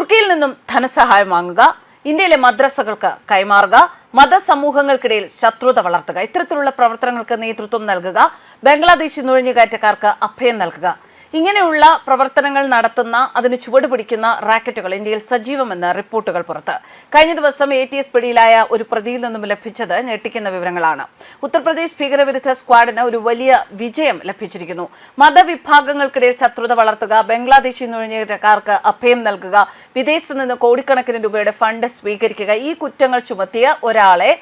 തുർക്കിയിൽ നിന്നും ധനസഹായം വാങ്ങുക ഇന്ത്യയിലെ മദ്രസകൾക്ക് കൈമാറുക മതസമൂഹങ്ങൾക്കിടയിൽ ശത്രുത വളർത്തുക. ഇത്തരത്തിലുള്ള പ്രവർത്തനങ്ങൾക്ക് നേതൃത്വം നൽകുക ബംഗ്ലാദേശി നുഴഞ്ഞുകയറ്റക്കാർക്ക് അഭയം നൽകുക. ഇങ്ങനെയുള്ള പ്രവർത്തനങ്ങൾ നടത്തുന്ന അതിന് ചുവട് പിടിക്കുന്ന റാക്കറ്റുകൾ ഇന്ത്യയിൽ സജീവമെന്ന് റിപ്പോർട്ടുകൾ പുറത്ത്. കഴിഞ്ഞ ദിവസം എ ടി എസ് പിടിയിലായ ഒരു പ്രതിയിൽ നിന്നും ലഭിച്ചത് ഞെട്ടിക്കുന്ന വിവരങ്ങളാണ്. ഉത്തർപ്രദേശ് ഭീകരവിരുദ്ധ സ്ക്വാഡിന് ഒരു വലിയ വിജയം ലഭിച്ചിരിക്കുന്നു. മതവിഭാഗങ്ങൾക്കിടയിൽ ശത്രുത വളർത്തുക ബംഗ്ലാദേശി നുഴഞ്ഞുകയറ്റക്കാർക്ക് അഭയം നൽകുക വിദേശത്ത് നിന്ന് കോടിക്കണക്കിന് രൂപയുടെ ഫണ്ട് സ്വീകരിക്കുക ഈ കുറ്റങ്ങൾ ചുമത്തിയ ഒരാളെ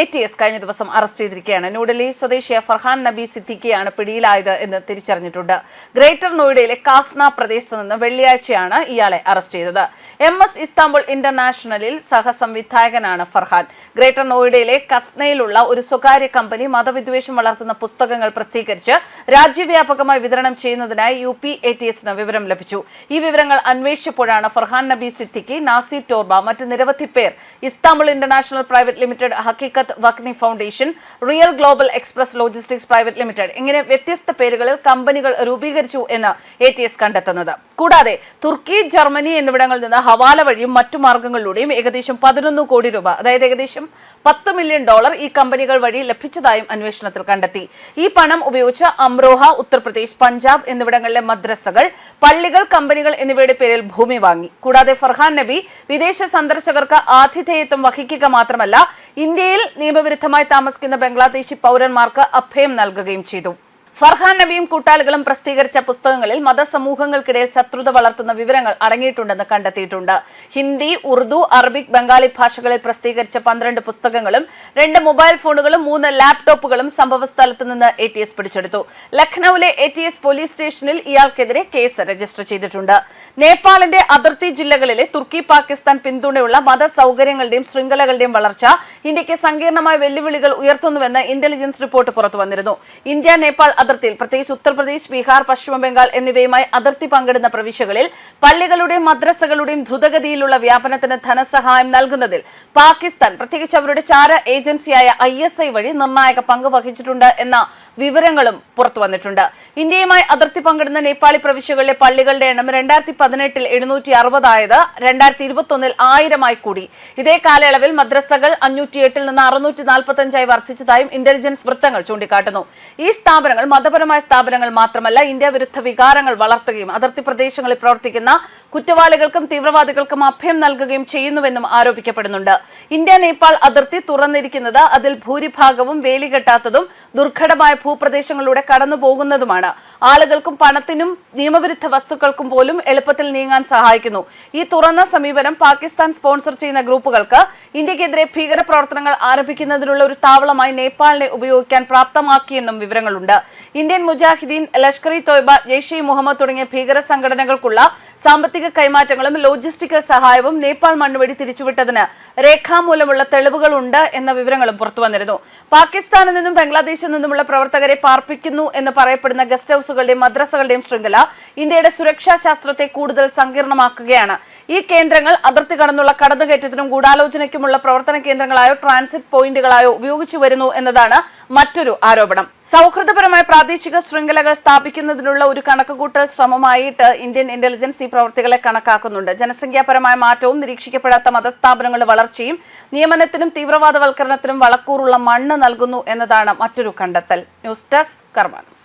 എ ടി എസ് കഴിഞ്ഞ ദിവസം അറസ്റ്റ് ചെയ്തിരിക്കുകയാണ്. ന്യൂഡൽഹി സ്വദേശിയ ഫർഹാൻ നബി സിദ്ദിഖിയാണ് പിടിയിലായത് എന്ന് തിരിച്ചറിഞ്ഞിട്ടുണ്ട്. ഗ്രേറ്റർ നോയിഡയിലെ കാസ്ന പ്രദേശത്ത് നിന്ന് വെള്ളിയാഴ്ചയാണ് ഇയാളെ അറസ്റ്റ് ചെയ്തത്. എം എസ് ഇസ്താംബുൾ ഇന്റർനാഷണലിൽ സഹസംവിധായകനാണ് ഫർഹാൻ. ഗ്രേറ്റർ നോയിഡയിലെ കസ്നയിലുള്ള ഒരു സ്വകാര്യ കമ്പനി മതവിദ്വേഷം വളർത്തുന്ന പുസ്തകങ്ങൾ പ്രസിദ്ധീകരിച്ച് രാജ്യവ്യാപകമായി വിതരണം ചെയ്യുന്നതിനായി യു പി എ ടി എസിന് വിവരം ലഭിച്ചു. ഈ വിവരങ്ങൾ അന്വേഷിച്ചപ്പോഴാണ് ഫർഹാൻ നബി സിദ്ദിഖി നാസി ടോർബ മറ്റ് നിരവധി പേർ Istanbul international private limited Haqeeqat Wakni foundation real global express logistics private limited ഇങ്ങനെ വ്യത്യസ്ത പേരുകളിൽ കമ്പനികൾ രൂപീകരിച്ചു എന്ന് എ ടി എസ് കണ്ടെത്തുന്നത്. കൂടാതെ തുർക്കി ജർമ്മനി എന്നിവിടങ്ങളിൽ നിന്ന് ഹവാല വഴിയും മറ്റു മാർഗങ്ങളിലൂടെയും ഏകദേശം പതിനൊന്ന് കോടി രൂപ അതായത് ഏകദേശം പത്ത് മില്യൺ ഡോളർ ഈ കമ്പനികൾ വഴി ലഭിച്ചതായും അന്വേഷണത്തിൽ കണ്ടെത്തി. ഈ പണം ഉപയോഗിച്ച് അമ്രോഹ ഉത്തർപ്രദേശ് പഞ്ചാബ് എന്നിവിടങ്ങളിലെ മദ്രസകൾ പള്ളികൾ കമ്പനികൾ എന്നിവയുടെ പേരിൽ ഭൂമി വാങ്ങി. കൂടാതെ ഫർഹാൻ നബി വിദേശ സന്ദർശകർക്ക് ആതിഥേയത്വം വഹിക്കുക മാത്രമല്ല ഇന്ത്യയിൽ നിയമവിരുദ്ധമായി താമസിക്കുന്ന ബംഗ്ലാദേശി പൗരന്മാർക്ക് അഭയം നൽകുകയും ചെയ്തു. ഫർഹാൻ നബിയും കൂട്ടാളികളും പ്രസിദ്ധീകരിച്ച പുസ്തകങ്ങളിൽ മതസമൂഹങ്ങൾക്കിടയിൽ ശത്രുത വളർത്തുന്ന വിവരങ്ങൾ അടങ്ങിയിട്ടുണ്ടെന്ന് കണ്ടെത്തിയിട്ടുണ്ട്. ഹിന്ദി ഉറുദു അറബിക് ബംഗാളി ഭാഷകളിൽ പ്രസിദ്ധീകരിച്ച പന്ത്രണ്ട് പുസ്തകങ്ങളും രണ്ട് മൊബൈൽ ഫോണുകളും മൂന്ന് ലാപ്ടോപ്പുകളും സംഭവ സ്ഥലത്ത് നിന്ന് എ ടി എസ് പിടിച്ചെടുത്തു. ലഖ്നൌവിലെ എ ടി എസ് പോലീസ് സ്റ്റേഷനിൽ ഇയാൾക്കെതിരെ കേസ് രജിസ്റ്റർ ചെയ്തിട്ടുണ്ട്. നേപ്പാളിന്റെ അതിർത്തി ജില്ലകളിലെ തുർക്കി പാകിസ്ഥാൻ പിന്തുണയുള്ള മതസൗകര്യങ്ങളുടെയും ശൃംഖലകളുടെയും വളർച്ച ഇന്ത്യയ്ക്ക് സങ്കീർണമായ വെല്ലുവിളികൾ ഉയർത്തുന്നുവെന്ന് ഇന്റലിജൻസ് റിപ്പോർട്ട് പുറത്തുവന്നിരുന്നു. ഇന്ത്യ നേപ്പാൾ അതിർത്തിയിൽ പ്രത്യേകിച്ച് ഉത്തർപ്രദേശ് ബീഹാർ പശ്ചിമ ബംഗാൾ എന്നിവയുമായി അതിർത്തി പങ്കിടുന്ന പ്രവിശ്യകളിൽ പള്ളികളുടെയും മദ്രസകളുടെയും ദ്രുതഗതിയിലുള്ള വ്യാപനത്തിന് ധനസഹായം നൽകുന്നതിൽ പാകിസ്ഥാൻ പ്രത്യേകിച്ച് അവരുടെ ചാര ഏജൻസിയായ ഐ എസ് ഐ വഴി നിർണായക പങ്ക് വഹിച്ചിട്ടുണ്ട് എന്ന വിവരങ്ങളും പുറത്തു വന്നിട്ടുണ്ട്. ഇന്ത്യയുമായി അതിർത്തി പങ്കിടുന്ന നേപ്പാളി പ്രവിശ്യകളിലെ പള്ളികളുടെ എണ്ണം രണ്ടായിരത്തി പതിനെട്ടിൽ എഴുന്നൂറ്റി അറുപതായത് രണ്ടായിരത്തി ഇരുപത്തി ഒന്നിൽ ആയിരമായി കൂടി. ഇതേ കാലയളവിൽ മദ്രസകൾ അഞ്ഞൂറ്റി എട്ടിൽ നിന്ന് അറുന്നൂറ്റി നാൽപ്പത്തി അഞ്ചായി വർദ്ധിച്ചതായും ഇന്റലിജൻസ് വൃത്തങ്ങൾ ചൂണ്ടിക്കാട്ടുന്നു. ഈ സ്ഥാപനങ്ങൾ മതപരമായ സ്ഥാപനങ്ങൾ മാത്രമല്ല ഇന്ത്യ വിരുദ്ധ വികാരങ്ങൾ വളർത്തുകയും അതിർത്തി പ്രദേശങ്ങളിൽ പ്രവർത്തിക്കുന്ന കുറ്റവാളികൾക്കും തീവ്രവാദികൾക്കും അഭയം നൽകുകയും ചെയ്യുന്നുവെന്നും ആരോപിക്കപ്പെടുന്നുണ്ട്. ഇന്ത്യ നേപ്പാൾ അതിർത്തി തുറന്നിരിക്കുന്നത് അതിൽ ഭൂരിഭാഗവും വേലികെട്ടാത്തതും ദുർഘടമായ ഭൂപ്രദേശങ്ങളിലൂടെ കടന്നുപോകുന്നതുമാണ്. ആളുകൾക്കും പണത്തിനും നിയമവിരുദ്ധ വസ്തുക്കൾക്കും പോലും എളുപ്പത്തിൽ നീങ്ങാൻ സഹായിക്കുന്നു. ഈ തുറന്ന സമീപനം പാകിസ്ഥാൻ സ്പോൺസർ ചെയ്യുന്ന ഗ്രൂപ്പുകൾക്ക് ഇന്ത്യക്കെതിരെ ഭീകരപ്രവർത്തനങ്ങൾ ആരംഭിക്കുന്നതിനുള്ള ഒരു താവളമായി നേപ്പാളിനെ ഉപയോഗിക്കാൻ പ്രാപ്തമാക്കിയെന്നും വിവരങ്ങളുണ്ട്. ഇന്ത്യൻ മുജാഹിദീൻ ലഷ്കർ ഇ തോയ്ബ ജെയ്ഷെ മുഹമ്മദ് തുടങ്ങിയ ഭീകര സംഘടനകൾക്കുള്ള സാമ്പത്തിക കൈമാറ്റങ്ങളും ലോജിസ്റ്റിക്കൽ സഹായവും നേപ്പാൾ മണ്ണുവഴി തിരിച്ചുവിട്ടതിന് രേഖാമൂലമുള്ള തെളിവുകളുണ്ട് എന്ന വിവരങ്ങളും പുറത്തുവന്നിരുന്നു. പാകിസ്ഥാനിൽ നിന്നും ബംഗ്ലാദേശിൽ നിന്നുമുള്ള പ്രവർത്തകരെ പാർപ്പിക്കുന്നു എന്ന് പറയപ്പെടുന്ന ഗസ്റ്റ് ഹൌസുകളുടെയും മദ്രസകളുടെയും ശൃംഖല ഇന്ത്യയുടെ സുരക്ഷാ ശാസ്ത്രത്തെ കൂടുതൽ സങ്കീർണമാക്കുകയാണ്. ഈ കേന്ദ്രങ്ങൾ അതിർത്തി കടന്നുള്ള കടന്നുകയറ്റത്തിനും ഗൂഢാലോചനയ്ക്കുമുള്ള പ്രവർത്തന കേന്ദ്രങ്ങളായോ ട്രാൻസിറ്റ് പോയിന്റുകളായോ ഉപയോഗിച്ചു വരുന്നു എന്നതാണ് മറ്റൊരു ആരോപണം. സൗഹൃദപരമായ പ്രാദേശിക ശൃംഖലകൾ സ്ഥാപിക്കുന്നതിനുള്ള ഒരു കണക്കുകൂട്ടൽ ശ്രമമായിട്ട് ഇന്ത്യൻ ഇന്റലിജൻസ് ഈ പ്രവർത്തികളെ കണക്കാക്കുന്നുണ്ട്. ജനസംഖ്യാപരമായ മാറ്റവും നിരീക്ഷിക്കപ്പെടാത്ത മതസ്ഥാപനങ്ങളുടെ വളർച്ചയും നിയമനത്തിനും തീവ്രവാദവൽക്കരണത്തിനും വളക്കൂറുള്ള മണ്ണ് നൽകുന്നു എന്നതാണ് മറ്റൊരു കണ്ടെത്തൽ. News desk കർമാൻസ്